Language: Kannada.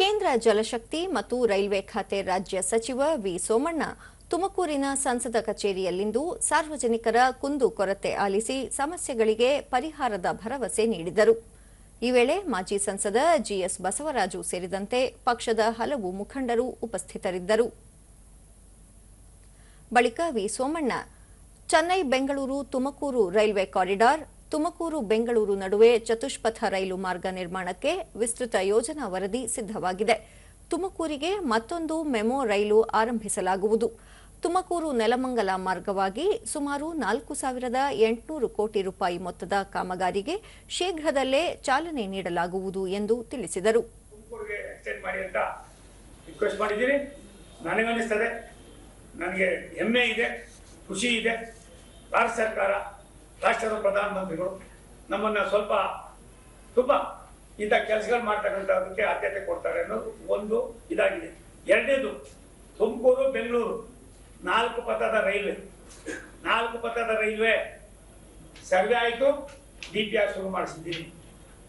ಕೇಂದ್ರ ಜಲಶಕ್ತಿ ಮತ್ತು ರೈಲ್ವೆ ಖಾತೆ ರಾಜ್ಯ ಸಚಿವ ವಿ ಸೋಮಣ್ಣ ತುಮಕೂರಿನ ಸಂಸದ ಕಚೇರಿಯಲ್ಲಿಂದು ಸಾರ್ವಜನಿಕರ ಕುಂದು ಕೊರತೆ ಆಲಿಸಿ ಸಮಸ್ಯೆಗಳಿಗೆ ಪರಿಹಾರದ ಭರವಸೆ ನೀಡಿದರು. ಈ ವೇಳೆ ಮಾಜಿ ಸಂಸದ ಜಿಎಸ್ ಬಸವರಾಜು ಸೇರಿದಂತೆ ಪಕ್ಷದ ಹಲವು ಮುಖಂಡರು ಉಪಸ್ಥಿತರಿದ್ದರು. ಬಳಿಕ V Somanna, Chennai, Bengaluru, Tumakuru railway corridor Tumakuru, Bengaluru ನಡುವೆ ಚತುಷ್ಪಥ ರೈಲು ಮಾರ್ಗ ನಿರ್ಮಾಣಕ್ಕೆ ವಿಸ್ತೃತ ಯೋಜನಾ ವರದಿ ಸಿದ್ಧವಾಗಿದೆ. ತುಮಕೂರಿಗೆ ಮತ್ತೊಂದು ಮೆಮೊ ರೈಲು ಆರಂಭಿಸಲಾಗುವುದು. ತುಮಕೂರು ನೆಲಮಂಗಲ ಮಾರ್ಗವಾಗಿ ಸುಮಾರು ನಾಲ್ಕು ಸಾವಿರದ ಎಂಟುನೂರು ಕೋಟಿ ರೂಪಾಯಿ ಮೊತ್ತದ ಕಾಮಗಾರಿಗೆ ಶೀಘ್ರದಲ್ಲೇ ಚಾಲನೆ ನೀಡಲಾಗುವುದು ಎಂದು ತಿಳಿಸಿದರು. ನನಗೆ ಹೆಮ್ಮೆ ಇದೆ, ಖುಷಿ ಇದೆ. ಭಾರತ ಸರ್ಕಾರ ರಾಷ್ಟ್ರದ ಪ್ರಧಾನಮಂತ್ರಿಗಳು ನಮ್ಮನ್ನು ಸ್ವಲ್ಪ ತುಂಬ ಇಂಥ ಕೆಲಸಗಳು ಮಾಡ್ತಕ್ಕಂಥದಕ್ಕೆ ಆದ್ಯತೆ ಕೊಡ್ತಾರೆ ಅನ್ನೋದು ಒಂದು ಇದಾಗಿದೆ. ಎರಡನೇದು ತುಮಕೂರು, ಬೆಂಗಳೂರು. ನಾಲ್ಕು ಪಥದ ರೈಲ್ವೆ. ನಾಲ್ಕು ಪಥದ ರೈಲ್ವೆ ಸರ್ವೆ ಆಯಿತು, ಡಿ ಪಿ ಆರ್ ಶುರು ಮಾಡಿಸಿದ್ದೀನಿ